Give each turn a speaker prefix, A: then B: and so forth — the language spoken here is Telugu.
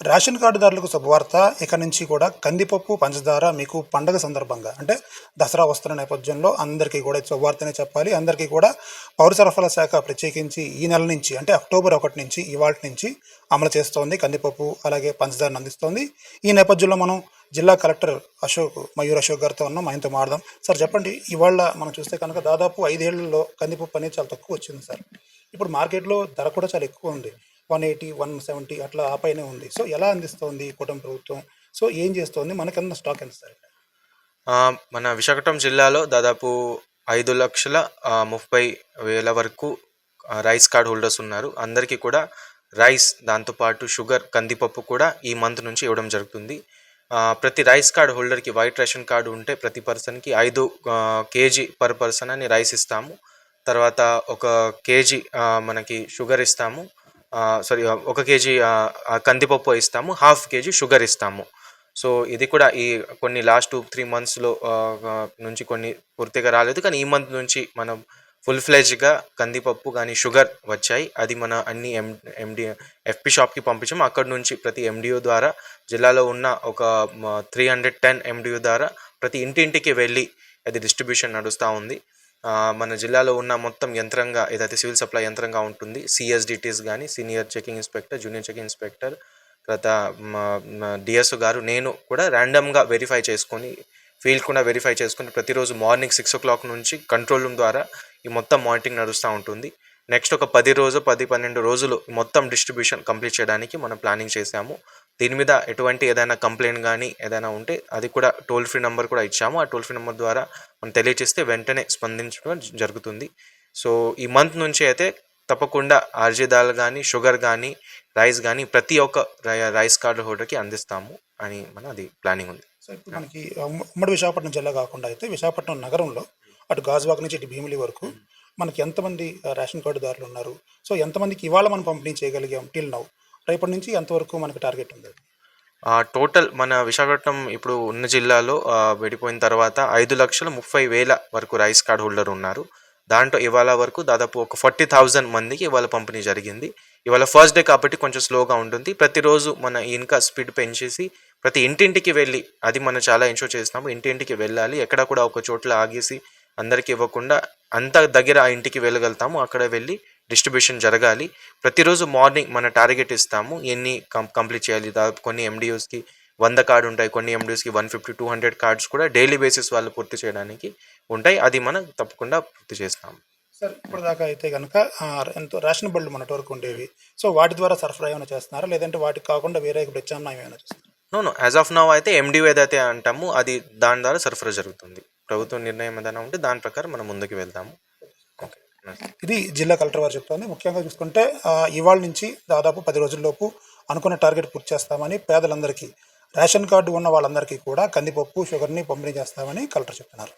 A: రేషన్ కార్డుదారులకు శుభవార్త. ఇక నుంచి కూడా కందిపప్పు పంచదార మీకు పండగ సందర్భంగా అంటే దసరా వస్తున్న నేపథ్యంలో అందరికీ కూడా శుభవార్తనే చెప్పాలి. అందరికీ కూడా పౌర సరఫరా శాఖ ప్రత్యేకించి ఈ నెల నుంచి అంటే అక్టోబర్ ఒకటి నుంచి ఇవాళ నుంచి అమలు చేస్తోంది. కందిపప్పు అలాగే పంచదారను అందిస్తోంది. ఈ నేపథ్యంలో మనం జిల్లా కలెక్టర్ అశోక్ మయూర్ అశోక్ గారితో ఉన్నాం. ఆయనతో మాడదాం సార్ చెప్పండి. ఇవాళ మనం చూస్తే కనుక దాదాపు ఐదేళ్ళలో కందిపప్పు అనేది చాలా తక్కువ వచ్చింది సార్. ఇప్పుడు మార్కెట్లో ధర కూడా చాలా ఎక్కువ ఉంది. వన్ ఎయిటీ వన్ సెవెంటీ అట్లా ఆ పైనే ఉంది. సో ఎలా అందిస్తోంది కుటుంబ ప్రభుత్వం? సో ఏం చేస్తోంది? మనకన్నా స్టాక్ ఎంత సార్
B: మన విశాఖపట్నం జిల్లాలో దాదాపు ఐదు లక్షల ముప్పై వేల వరకు రైస్ కార్డ్ హోల్డర్స్ ఉన్నారు. అందరికీ కూడా రైస్ దాంతోపాటు షుగర్ కందిపప్పు కూడా ఈ మంత్ నుంచి ఇవ్వడం జరుగుతుంది. ప్రతి రైస్ కార్డ్ హోల్డర్కి వైట్ రేషన్ కార్డు ఉంటే ప్రతి పర్సన్కి ఐదు కేజీ పర్ పర్సన్ అని రైస్ ఇస్తాము. తర్వాత ఒక కేజీ మనకి షుగర్ ఇస్తాము. సారీ ఒక కేజీ కందిపప్పు ఇస్తాము హాఫ్ కేజీ షుగర్ ఇస్తాము. సో ఇది కూడా ఈ కొన్ని లాస్ట్ టూ త్రీ మంత్స్లో నుంచి కొన్ని పూర్తిగా రాలేదు. కానీ ఈ మంత్ నుంచి మనం ఫుల్ ఫ్లెజ్గా కందిపప్పు కానీ షుగర్ వచ్చాయి. అది మన అన్ని ఎం ఎండి ఎఫ్పి షాప్కి పంపించాము. అక్కడ నుంచి ప్రతి ఎండిఓ ద్వారా జిల్లాలో ఉన్న ఒక త్రీ హండ్రెడ్ టెన్ ఎండిఓ ద్వారా ప్రతి ఇంటింటికి వెళ్ళి అది డిస్ట్రిబ్యూషన్ నడుస్తూ ఉంది. మన జిల్లాలో ఉన్న మొత్తం యంత్రంగా ఏదైతే సివిల్ సప్లై యంత్రంగా ఉంటుంది సిఎస్డిటీస్ కానీ senior checking inspector junior checking inspector తర్వాత డిఎస్ఓ గారు నేను కూడా ర్యాండమ్గా వెరిఫై చేసుకొని ఫీల్డ్ కూడా వెరిఫై చేసుకుని ప్రతిరోజు మార్నింగ్ సిక్స్ ఓ క్లాక్ నుంచి కంట్రోల్ రూమ్ ద్వారా ఈ మొత్తం మానిటరింగ్ నడుస్తూ ఉంటుంది. నెక్స్ట్ ఒక పది రోజు పది పన్నెండు రోజులు మొత్తం డిస్ట్రిబ్యూషన్ కంప్లీట్ చేయడానికి మనం ప్లానింగ్ చేసాము దీని మీద ఎటువంటి ఏదైనా కంప్లైంట్ కానీ ఏదైనా ఉంటే అది కూడా టోల్ ఫ్రీ నెంబర్ కూడా ఇచ్చాము. ఆ టోల్ ఫ్రీ నెంబర్ ద్వారా మనం తెలియజేస్తే వెంటనే స్పందించడం జరుగుతుంది. సో ఈ మంత్ నుంచి అయితే తప్పకుండా ఆర్జే దాల్ కానీ షుగర్ కానీ రైస్ కానీ ప్రతి ఒక్క రై- రైస్ కార్డు హోల్డర్కి అందిస్తాము అని మన అది ప్లానింగ్ ఉంది.
A: సో ఇప్పుడు మనకి ఉమ్మడి విశాఖపట్నం జిల్లా కాకుండా అయితే విశాఖపట్నం నగరంలో అటు గాజువాక నుంచి ఇటు భీమిలి వరకు మనకి ఎంతమంది రేషన్ కార్డుదారులు ఉన్నారు. సో ఎంతమందికి ఇవాళ మనం పంపిణీ చేయగలిగాం టిల్ నౌ? రేపటి నుంచి ఎంతవరకు మనకి టార్గెట్ ఉంది?
B: టోటల్ మన విశాఖపట్నం ఇప్పుడు ఉన్న జిల్లాలో ఆ, విడిపోయిన తర్వాత ఐదు లక్షల ముప్పై వేల వరకు రైస్ కార్డ్ హోల్డర్ ఉన్నారు. దాంట్లో ఇవాళ వరకు దాదాపు ఒక ఫార్టీ థౌజండ్ మందికి ఇవాళ పంపిణీ జరిగింది. ఇవాళ ఫస్ట్ డే కాబట్టి కొంచెం స్లోగా ఉంటుంది. ప్రతిరోజు మన ఇంకా స్పీడ్ పెంచేసి ప్రతి ఇంటింటికి వెళ్ళి అది మనం చాలా ఎన్షూర్ చేస్తున్నాము ఇంటింటికి వెళ్ళాలి. ఎక్కడ కూడా ఒక చోట్ల ఆగేసి అందరికి ఇవ్వకుండా అంత దగ్గర ఆ ఇంటికి వెళ్ళగలుగుతాము. అక్కడ వెళ్ళి డిస్ట్రిబ్యూషన్ జరగాలి. ప్రతిరోజు మార్నింగ్ మన టార్గెట్ ఇస్తాము. ఎన్ని కం కంప్లీట్ చేయాలి? దాదాపు కొన్ని ఎండిఓస్కి వంద కార్డు ఉంటాయి. కొన్ని ఎండిఓస్కి one fifty two hundred cards కూడా డైలీ బేసిస్ వాళ్ళు పూర్తి చేయడానికి ఉంటాయి. అది మనం తప్పకుండా పూర్తి చేస్తాము.
A: సార్ ఇప్పుడు దాకా అయితే కనుక ఎంతో రేషన్ బళ్ళు మనటి వరకు ఉండేవి. సో వాటి ద్వారా సరఫరా ఏమైనా చేస్తున్నారా? లేదంటే వాటికి కాకుండా వేరే ప్రత్యామ్నాయం ఏమైనా చేస్తున్నారా?
B: నో యాజ్ ఆఫ్ నౌ అయితే ఎండిఓ ఏదైతే అంటామో అది దాని ద్వారా సరఫరా జరుగుతుంది. ప్రభుత్వం నిర్ణయం ఏదైనా ఉంటే దాని ప్రకారం మనం ముందుకు వెళ్తాము.
A: ఇది జిల్లా కలెక్టర్ వారు చెప్తోంది. ముఖ్యంగా చూసుకుంటే ఇవాళ నుంచి దాదాపు పది రోజుల్లోపు అనుకున్న టార్గెట్ పూర్తి చేస్తామని పేదలందరికీ రేషన్ కార్డు ఉన్న వాళ్ళందరికీ కూడా కందిపప్పు షుగర్ని పంపిణీ చేస్తామని కలెక్టర్ చెప్తున్నారు.